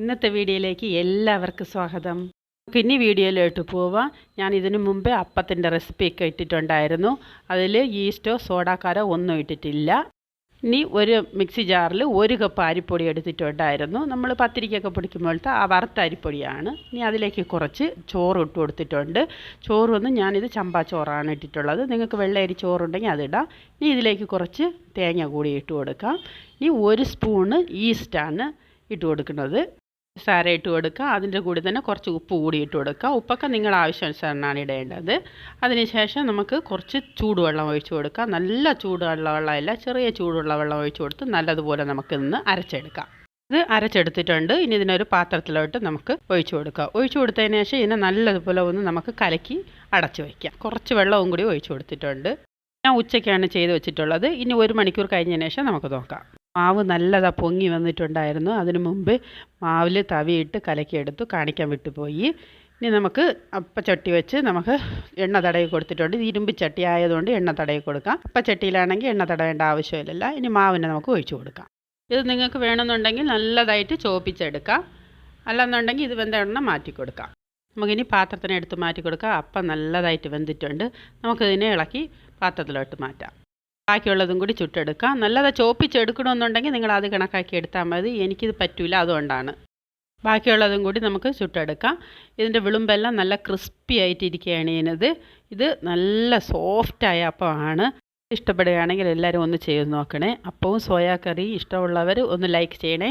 ഇന്നത്തെ വീഡിയോയിലേക്ക് എല്ലാവർക്കും സ്വാഗതം. നമുക്ക് ഇനി വീഡിയോയിലോട്ട് പോവാം. ഞാൻ ഇതിനു മുമ്പേ അപ്പത്തിന്റെ റെസിപ്പിയൊക്കെ ഇട്ടിട്ടുണ്ടായിരുന്നു. അതിൽ ഈസ്റ്റോ സോഡാക്കാരോ ഒന്നും ഇട്ടിട്ടില്ല. ഇനി ഒരു മിക്സി ജാറിൽ ഒരു കപ്പ് അരിപ്പൊടി എടുത്തിട്ടുണ്ടായിരുന്നു. നമ്മൾ പത്തിരിക്കൊക്കെ പിടിക്കുമ്പോഴത്തെ ആ വറുത്ത അരിപ്പൊടിയാണ്. ഇനി അതിലേക്ക് കുറച്ച് ചോറ് ഇട്ട് കൊടുത്തിട്ടുണ്ട്. ചോറ് വന്ന് ഞാനിത് ചമ്പാ ചോറാണ് ഇട്ടിട്ടുള്ളത്. നിങ്ങൾക്ക് വെള്ളയരി ചോറുണ്ടെങ്കിൽ അതിടാം ഇനി ഇതിലേക്ക് കുറച്ച് തേങ്ങ കൂടി ഇട്ട് കൊടുക്കാം. ഇനി ഒരു സ്പൂണ് ഈസ്റ്റാണ് ഇട്ട് കൊടുക്കുന്നത്. സാര ഇട്ട് കൊടുക്കുക. അതിന്റെ കൂടെ തന്നെ കുറച്ച് ഉപ്പ് കൂടി ഇട്ട് കൊടുക്കുക. ഉപ്പൊക്കെ നിങ്ങൾ ആവശ്യാനുസരണമാണ് ഇടേണ്ടത്. അതിനുശേഷം നമുക്ക് കുറച്ച് ചൂടുവെള്ളം ഒഴിച്ച് കൊടുക്കുക. നല്ല ചൂടുള്ള വെള്ളമല്ല ചെറിയ ചൂടുള്ള വെള്ളം ഒഴിച്ച് കൊടുത്ത് നല്ലതുപോലെ നമുക്ക് ഇന്ന് അരച്ചെടുക്കാം. ഇത് അരച്ചെടുത്തിട്ടുണ്ട്. ഇനി ഇതിനൊരു പാത്രത്തിലോട്ട് നമുക്ക് ഒഴിച്ചു കൊടുക്കുക. ഒഴിച്ചു കൊടുത്തതിന് ശേഷം ഇതിനെ നല്ലതുപോലെ ഒന്ന് നമുക്ക് കലക്കി അടച്ചു വയ്ക്കാം. കുറച്ച് വെള്ളവും കൂടി ഒഴിച്ചു കൊടുത്തിട്ടുണ്ട്. ഞാൻ ഉച്ചയ്ക്കാണ് ചെയ്ത് വെച്ചിട്ടുള്ളത്. ഇനി ഒരു മണിക്കൂർ കഴിഞ്ഞതിന് ശേഷം നമുക്ക് നോക്കാം. മാവ് നല്ലതാ പൊങ്ങി വന്നിട്ടുണ്ടായിരുന്നു. അതിനു മുമ്പ് മാവിൽ തവിയിട്ട് കലക്കിയെടുത്തു കാണിക്കാൻ വിട്ടുപോയി. ഇനി നമുക്ക് അപ്പച്ചട്ടി വെച്ച് നമുക്ക് എണ്ണ തടവി കൊടുത്തിട്ടുണ്ട്. ഇരുമ്പ് ചട്ടി ആയതുകൊണ്ട് എണ്ണ തടവി കൊടുക്കാം. അപ്പച്ചട്ടിയിലാണെങ്കിൽ എണ്ണ തടവേണ്ട ആവശ്യമില്ലല്ല. ഇനി മാവിനെ നമുക്ക് ഒഴിച്ചു കൊടുക്കാം. ഇത് നിങ്ങൾക്ക് വേണമെന്നുണ്ടെങ്കിൽ നല്ലതായിട്ട് ചോപ്പിച്ചെടുക്കാം. അല്ലെന്നുണ്ടെങ്കിൽ ഇത് വെന്ത എണ്ണ മാറ്റി കൊടുക്കാം. നമുക്കിനി പാത്രത്തിനെടുത്ത് മാറ്റി കൊടുക്കാം. അപ്പം നല്ലതായിട്ട് വെന്തിട്ടുണ്ട്. നമുക്കിതിനെ ഇളക്കി പാത്രത്തിലോട്ട് മാറ്റാം. ബാക്കിയുള്ളതും കൂടി ചുട്ടെടുക്കാം. നല്ലത് ചോപ്പിച്ചെടുക്കണമെന്നുണ്ടെങ്കിൽ നിങ്ങൾ അത് കണക്കാക്കി എടുത്താൽ മതി. എനിക്കിത് പറ്റില്ല അതുകൊണ്ടാണ്. ബാക്കിയുള്ളതും കൂടി നമുക്ക് ചുട്ടെടുക്കാം. ഇതിന്റെ വിളുമ്പെല്ലാം നല്ല ക്രിസ്പി ആയിട്ടിരിക്കുകയാണ് ചെയ്യുന്നത് ഇത് നല്ല സോഫ്റ്റായ അപ്പമാണ്. ഇഷ്ടപ്പെടുകയാണെങ്കിൽ എല്ലാവരും ഒന്ന് ചെയ്ത് നോക്കണേ. അപ്പവും സോയാ കറി ഇഷ്ടമുള്ളവർ ഒന്ന് ലൈക്ക് ചെയ്യണേ.